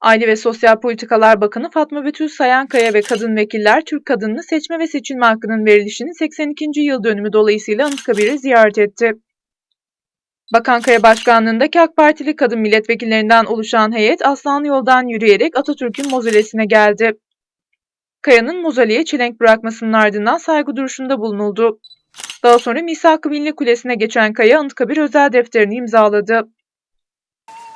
Aile ve Sosyal Politikalar Bakanı Fatma Betül Sayankaya ve kadın vekiller Türk kadınını seçme ve seçilme hakkının verilişinin 82. yıl dönümü dolayısıyla Anıtkabir'i ziyaret etti. Bakan Kaya başkanlığındaki AK Partili kadın milletvekillerinden oluşan heyet Aslanlı yoldan yürüyerek Atatürk'ün mozolesine geldi. Kaya'nın mozoleye çelenk bırakmasının ardından saygı duruşunda bulunuldu. Daha sonra Misak-ı Kulesi'ne geçen Kaya Anıtkabir özel defterini imzaladı.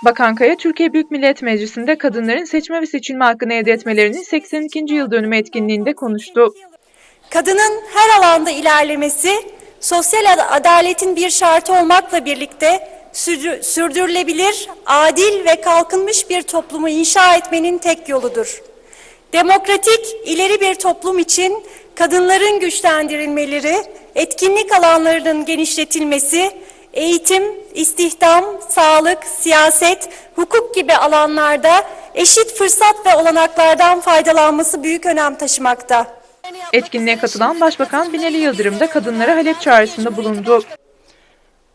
Bakan Kaya, Türkiye Büyük Millet Meclisi'nde kadınların seçme ve seçilme hakkını elde etmelerinin 82. yıl dönümü etkinliğinde konuştu. Kadının her alanda ilerlemesi, sosyal ad- adaletin bir şartı olmakla birlikte sürdü- sürdürülebilir, adil ve kalkınmış bir toplumu inşa etmenin tek yoludur. Demokratik, ileri bir toplum için kadınların güçlendirilmeleri, etkinlik alanlarının genişletilmesi, eğitim, istihdam, sağlık, siyaset, hukuk gibi alanlarda eşit fırsat ve olanaklardan faydalanması büyük önem taşımakta. Etkinliğe katılan Başbakan Binali Yıldırım da kadınlara Halep çağrısında bulundu.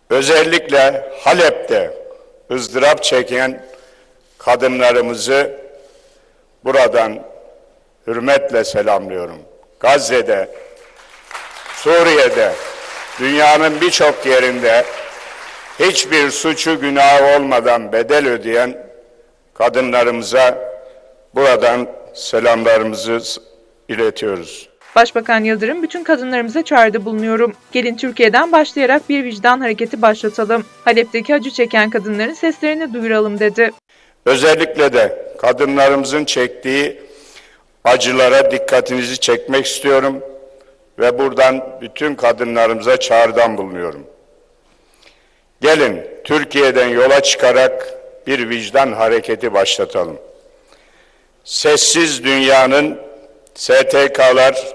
Özellikle Halep'te ızdırap çeken kadınlarımızı buradan hürmetle selamlıyorum. Gazze'de, Suriye'de, dünyanın birçok yerinde hiçbir suçu günahı olmadan bedel ödeyen kadınlarımıza buradan selamlarımızı iletiyoruz. Başbakan Yıldırım bütün kadınlarımıza çağrıda bulunuyorum. Gelin Türkiye'den başlayarak bir vicdan hareketi başlatalım. Halep'teki acı çeken kadınların seslerini duyuralım dedi. Özellikle de kadınlarımızın çektiği acılara dikkatinizi çekmek istiyorum ve buradan bütün kadınlarımıza çağrıdan bulunuyorum. Gelin Türkiye'den yola çıkarak bir vicdan hareketi başlatalım. Sessiz dünyanın STK'lar,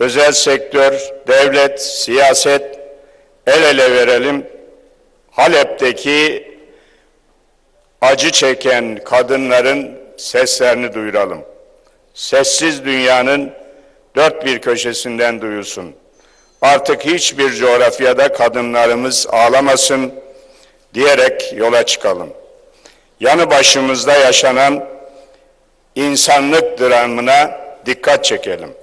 özel sektör, devlet, siyaset el ele verelim. Halep'teki acı çeken kadınların seslerini duyuralım. Sessiz dünyanın dört bir köşesinden duyulsun. Artık hiçbir coğrafyada kadınlarımız ağlamasın diyerek yola çıkalım. Yanı başımızda yaşanan insanlık dramına dikkat çekelim.